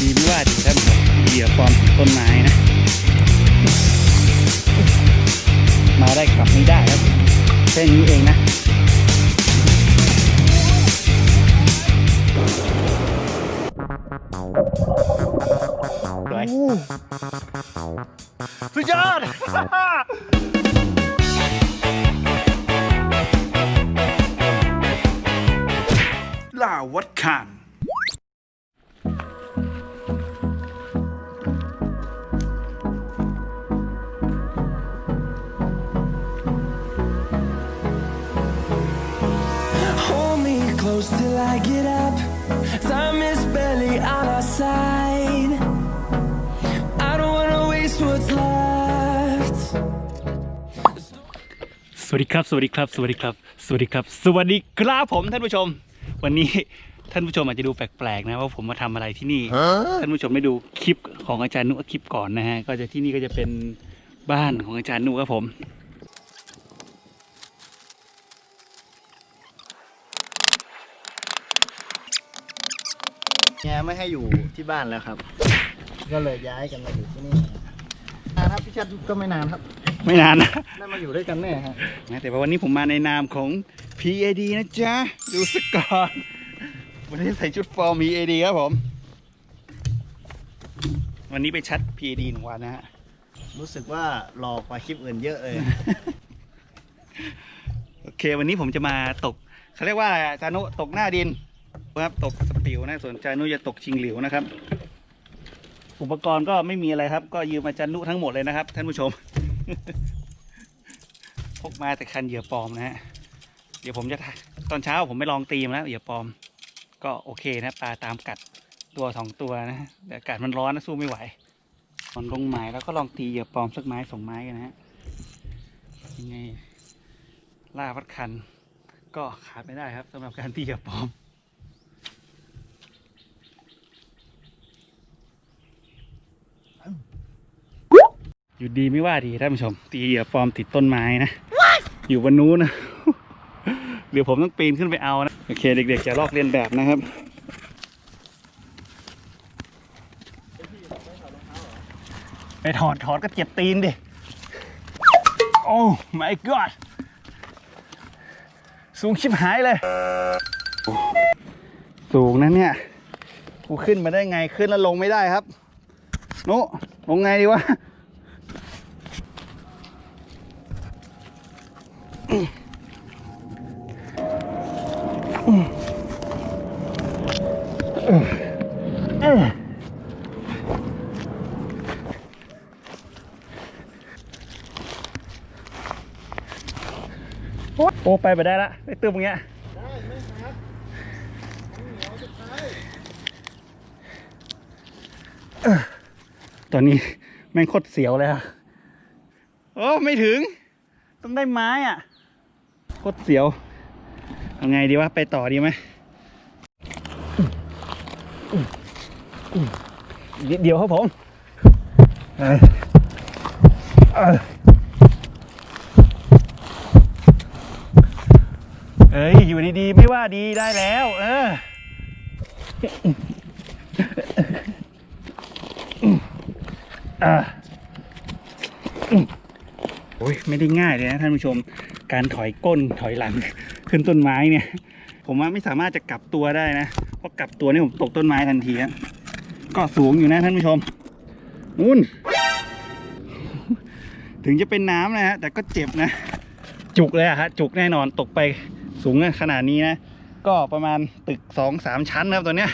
ดีไม่ว่าดีท่านผู้ชมเหยื่อปลอมต้นไม้นะ มาได้กลับไม่ได้ครับแค่นี้เองนะสุดยอด วัสดีครับ สวัสดีครับ สวัสดีครับ สวัสดีครับ สวัสดีครับผมท่านผู้ชม วันนี้ท่านผู้ชมอาจจะดูแปลกๆนะว่าผมมาทำอะไรที่นี่ ท่านผู้ชมได้ดูคลิปของอาจารย์นุคลิปก่อนนะฮะ ก็จะที่นี่ก็จะเป็นบ้านของอาจารย์นุครับผมเมียไม่ให้อยู่ที่บ้านแล้วครับ ก็เลยย้ายกันมาอยู่ที่นี่นานครับพี่ชัดก็ไม่นานครับ ไม่นานนะได้มาอยู่ด้วยกันแน่ฮะนะแต่ว่าวันนี้ผมมาในนามของ PAD นะจ๊ะ ดูสกก่อนวันนี้ใส่ชุดฟอร์ม PAD ครับผม วันนี้ไปชัด PAD หนึ่งวันนะฮะ รู้สึกว่าหลอกกว่าคลิปอื่นเยอะเลย โอเค วันนี้ผมจะมาตกเขาเรียกว่าอะไรอะจานุตกหน้าดินครับตกสปิวนะส่วนจานุจะตกชิงหลิวนะครับ อุปกรณ์ก็ไม่มีอะไรครับ ก็ยืมมาจานุทั้งหมดเลยนะครับ ท่านผู้ชม พกมาแต่คันเหยื่อปลอมนะฮะ เดี๋ยวผมจะตอนเช้าผมไปลองตีมแล้วเหยื่อปลอม ก็โอเคนะปลาตามกัดตัวสองตัวนะแต่อากาศมันร้อนนะสู้ไม่ไหวตอนลงหมายแล้วก็ลองตีเหยื่อปลอมสักไม้สองไม้กันนะฮะยังไงล่าวัดคัน ก็ขาดไม่ได้ครับสำหรับการตีเหยื่อปลอม อยู่ดีไม่ว่าดีท่านผู้ชม ตีเหยื่อปลอมติดต้นไม้นะ อยู่บนนู้นนะเดี๋ยวผมต้องปีนขึ้นไปเอานะ โอเคเด็กๆจะลอกเลียนแบบนะครับไปถอดถอดก็เจ็บตีนดิ โอ้ my god สูงชิบหายเลย สูงนะเนี่ย กูขึ้นมาได้ไงขึ้นแล้วลงไม่ได้ครับ นุลงไงดีวะ โอ้ไปไปได้ละไปตึมอย่างเงี้ยได้ไม่ครับเหนียวสุดท้ายตอนนี้แม่งโคตรเสียวเลยอะโอ้ไม่ถึง ต้องได้ไม้อะ ตรเสียว เอาไงดีวะ ไปต่อดีไหมเดี๋ยวครับผมเอ้ย อยู่ดีๆ ไม่ว่าดีได้แล้ว เออโอ้ยไม่ได้ง่ายเลยนะท่านผู้ชม การถอยก้นถอยหลัง ขึ้นต้นไม้เนี่ย ผมว่าไม่สามารถจะกลับตัวได้นะเพราะกลับตัวนี่ผมตกต้นไม้ทันทีก็สูงอยู่นะท่านผู้ชมนู่น ถึงจะเป็นน้ำนะฮะแต่ก็เจ็บนะ จุกเลยอะฮะจุกแน่นอนตกไปสูงขนาดนี้นะ ก็ประมาณตึกสองสามชั้นนะครับตัวเนี้ย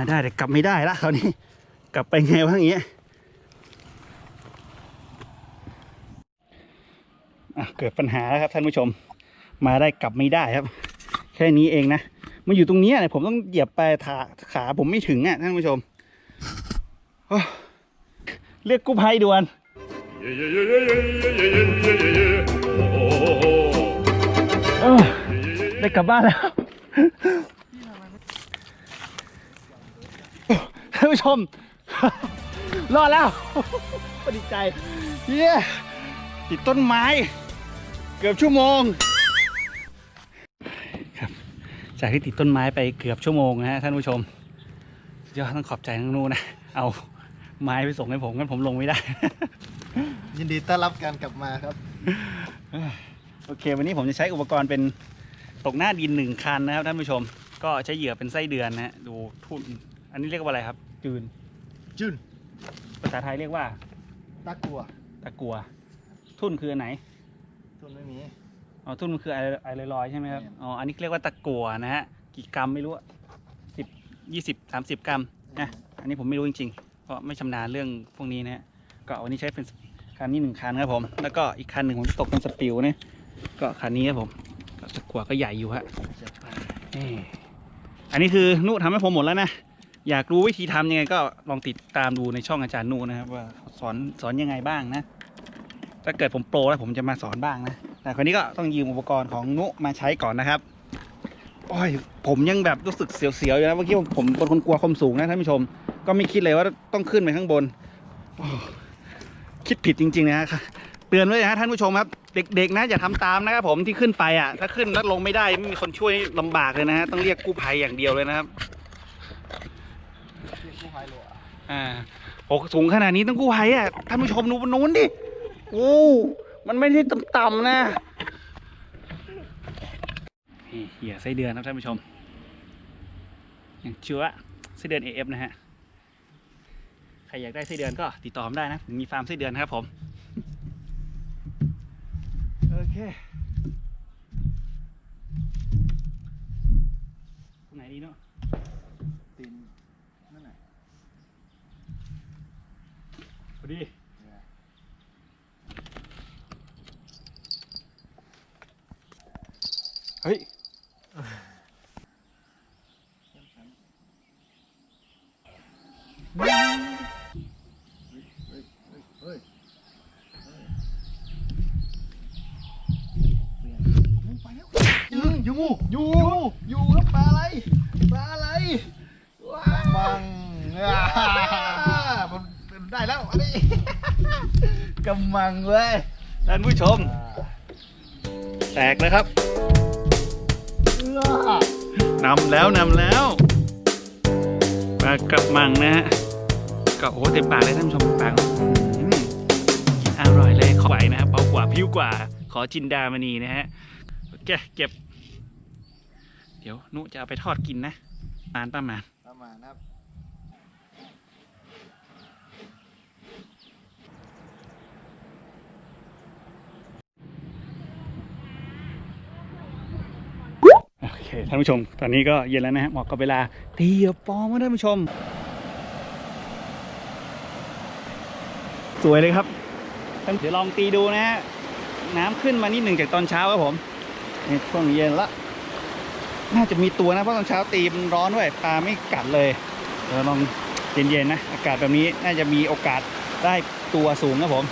มาได้แต่กลับไม่ได้ละคราวนี้ กลับไปไงวะอย่างเงี้ยอะเกิดปัญหาแล้วครับท่านผู้ชม มาได้กลับไม่ได้ครับ แค่นี้เองนะมาอยู่ตรงนี้เนี่ยผมต้องเหยียบไปขาขาผมไม่ถึงอะท่านผู้ชมเรียกกู้ภัยด่วนได้กลับบ้านแล้ว ท่านผู้ชม รอดแล้วดีใจเย้ติดต้นไม้ เกือบชั่วโมงครับจากที่ติดต้นไม้ไปเกือบชั่วโมงนะฮะท่านผู้ชมสุดยอดต้องขอบใจน้องนูนะ เอาไม้ไปส่งให้ผมงั้นผมลงไม่ได้ ยินดีต้อนรับการกลับมาครับ โอเค วันนี้ผมจะใช้อุปกรณ์เป็นตกหน้าดินหนึ่งคันนะครับท่านผู้ชม ก็ใช้เหยื่อเป็นไส้เดือนนะฮะดูทุ่นอันนี้เรียกว่าอะไรครับ จืนจุนภาษาไทยเรียกว่าตะกัวตะกัว ทุ่นคืออันไหน ทุนไม่มี อ๋อทุ่นมันคือไอไอลอยๆใช่ไหมครับใช่ครับ อ๋อ อันนี้เรียกว่าตะกัวนะฮะ กี่กรัมไม่รู้สิบยี่สิบสามสิบกรัมนะ อันนี้ผมไม่รู้จริงๆ เพราะไม่ชำนาญเรื่องพวกนี้นะฮะ ก็วันนี้ใช้เป็นคันนี้หนึ่งคันครับผม แล้วก็อีกคันหนึ่งผมจะตกเป็นสปิวนะ ก็คันนี้ครับผมก็ตะกัวก็ใหญ่อยู่ฮะนี่อันนี้คือนุทำให้ผมหมดแล้วนะ อยากรู้วิธีทำยังไงก็ลองติดตามดูในช่องอาจารย์นุนะครับ ว่าสอนสอนยังไงบ้างนะ ถ้าเกิดผมโปรแล้วผมจะมาสอนบ้างนะแต่คนนี้ก็ต้องยืมอุปกรณ์ของนุมาใช้ก่อนนะครับโอ้ยผมยังแบบรู้สึกเสียวๆอยู่นะเมื่อกี้ผมเป็นคนกลัวความสูงนะท่านผู้ชม ก็ไม่คิดเลยว่าต้องขึ้นไปข้างบนคิดผิดจริง ๆ นะครับเตือนไว้นะท่านผู้ชมครับ เด็กๆนะอย่าทำตามนะครับผมที่ขึ้นไปอะ ถ้าขึ้นแล้วลงไม่ได้ไม่มีคนช่วยลำบากเลยนะฮะต้องเรียกกู้ภัยอย่างเดียวเลยนะครับ เรียกกู้ภัยเลย อ่าโอ้สูงขนาดนี้ต้องกู้ภัยอะท่านผู้ชมดูบนนู้นดิโอ้มันไม่ได้ต่ำๆนะนี่เหี้ยไส้เดือนครับท่านผู้ชมอย่างเชื้อไส้เดือน AF นะฮะใครอยากได้ไส้เดือนก็ติดต่อผมได้นะ มีฟาร์มไส้เดือนนะครับผมโอเคตรงไหนดีเนาะ ตีนนั่นน่ะ พอดี เฮ้ย เฮ้ยอ ยู่อยู่อยู่อยู่แล้วปลาอะไรปลาอะไรว้ามังอ่ามันมันได้แล้วอันนี้กำมังเว้ยท่านผู้ชม แตกแล้วครับนำแล้วนำแล้วปลากระมังนะฮะก็โอ้โหเต็มปากเลยท่านผู้ชมปากอืมกินอร่อยเลยขอไหวนะครับเบากว่าพิ้วกว่า ขอจินดามณีนะฮะโอเคเก็บ เดี๋ยวนุจะเอาไปทอดกินนะนานประมาณประมาณนะครับ โอเคท่านผู้ชม ตอนนี้ก็เย็นแล้วนะฮะเหมาะกับเวลาตีเหยื่อปลอมนะท่านผู้ชม สวยเลยครับท่านเดี๋ยวลองตีดูนะฮะน้ำขึ้นมานิดหนึ่งจากตอนเช้าครับผมนี่ช่วงเย็นละ น่าจะมีตัวนะเพราะตอนเช้าตีมร้อนด้วยปลาไม่กัดเลยเดี๋ยวลองเย็นๆนะอากาศแบบนี้น่าจะมีโอกาสได้ตัวสูงครับผม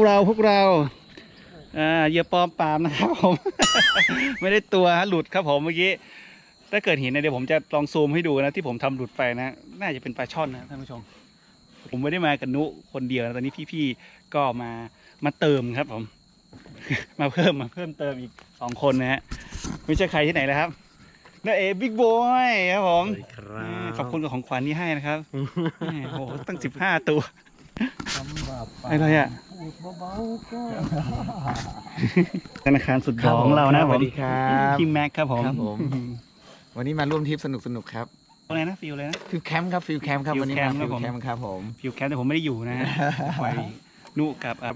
กเราพวกเราอ่าเหยื่อปลอมปลามนะครับผม ไม่ได้ตัวฮะหลุดครับผมเมื่อกี้ถ้าเกิดเห็นนะเดี๋ยวผมจะลองซูมให้ดูนะที่ผมทำหลุดไปนะ น่าจะเป็นปลาช่อนนะท่านผู้ชม ผมไม่ได้มากับนุคนเดียวนะตอนนี้พี่ๆก็มามาเติมครับผม มาเพิ่มมาเพิ่มเติมอีกสองคนนะฮะไม่ใช่ใครที่ไหนแล้วครับน้าเอบิ๊กบอยครับผมครับขอบคุณกับของขวัญที่ให้นะครับแหมโอ้โหตั้งสิบห้าตัวสำหรับปลาอะ ไรอะผู้ธนาคารสุดหล่อของเรานะสผวัมสดีครับพี่แม็กครับผมครับผม วันนี้มาร่วมทริปสนุกสนุกๆครับอะไรนะฟิลเลยนะ ฟิลแคมป์ครับฟิลแคมป์ครับฟิลวันนี้แคมามป์ครับผมฟิลแคมป์ครับผมฟิวแคมป์แต่ผมไม่ได้อยู่นะฮะไปนุกับอะ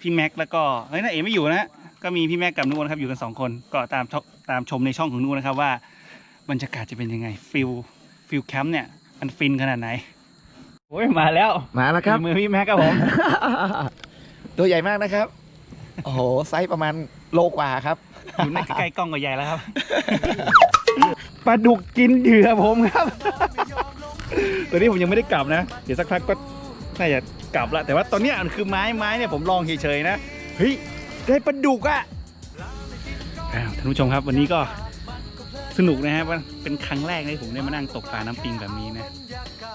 พี่แม็กแล้วก็เฮ้ยน้าเอ๋ไม่อยู่นะก็มีพี่แม็กกับนุนะครับอยู่กันสองคนก็ตามชตามชมในช่องของนุนะครับว่าบรรยากาศจะเป็นยังไงฟิลฟิลแคมป์เนี่ยมันฟินขนาดไหน โอ้ยมาแล้วมาแล้วครับฝีมือพี่แม็กครับผม ตัวใหญ่มากนะครับ โอ้โห ไซส์ประมาณโลกว่าครับอยู่ในใกล้ๆกล้องก็ใหญ่แล้วครับปลาดุกกินเหยื่อผมครับ ตัวนี้ผมยังไม่ได้กลับนะ เดี๋ยวสักพักก็น่าจะกลับละแต่ว่าตอนเนี้ยมันคือไม้ไม้เนี่ยผมลองเฉยๆนะ เฮ้ย ได้ปลาดุกอะอ้าวท่านผู้ชมครับวันนี้ก็สนุกนะฮะว่าเป็นครั้งแรกที่ผมได้มานั่งตกปลาน้ำปิงแบบนี้นะ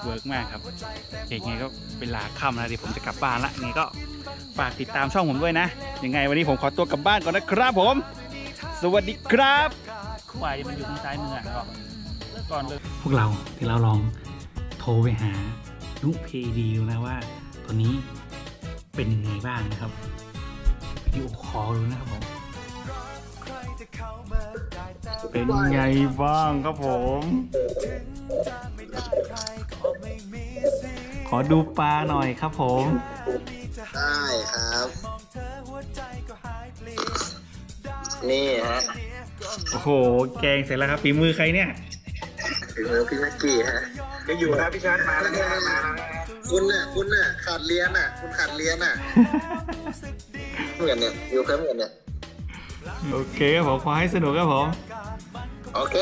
เวิร์กมากครับเอกไงก็เวลาค่ำแล้วเดี๋ยวผมจะกลับบ้านละไงก็ฝากติดตามช่องผมด้วยนะ ยังไงวันนี้ผมขอตัวกลับบ้านก่อนนะครับผม สวัสดีครับควายมันอยู่ทางซ้ายมือก็ก่อนเลยพวกเราที่เราลองโทรไปหานุเพดีดูนะว่าตอนนี้เป็นยังไงบ้างนะครับวิดีโอคอลดูนะครับผมเป็นไงบ้างครับผมข อดูปลาหน่อยครับผม ได้ครับ นี่ฮะโอ้โห แกงเสร็จแล้วครับฝีมือใครเนี่ยถึงมือพี่แม็กกี้ฮะยังอยู่ครับพี่ชาร์มาแล้วเนี่ยมาแล้วคุณน่ะคุณน่ะขาดเรียนน่ะ คุณขาดเรียนน่ะเหมือนเนี่ยอยู่เพิ่มเหมือนเนี่ยโอเคครับผมขอให้สนุกครับผม โอเค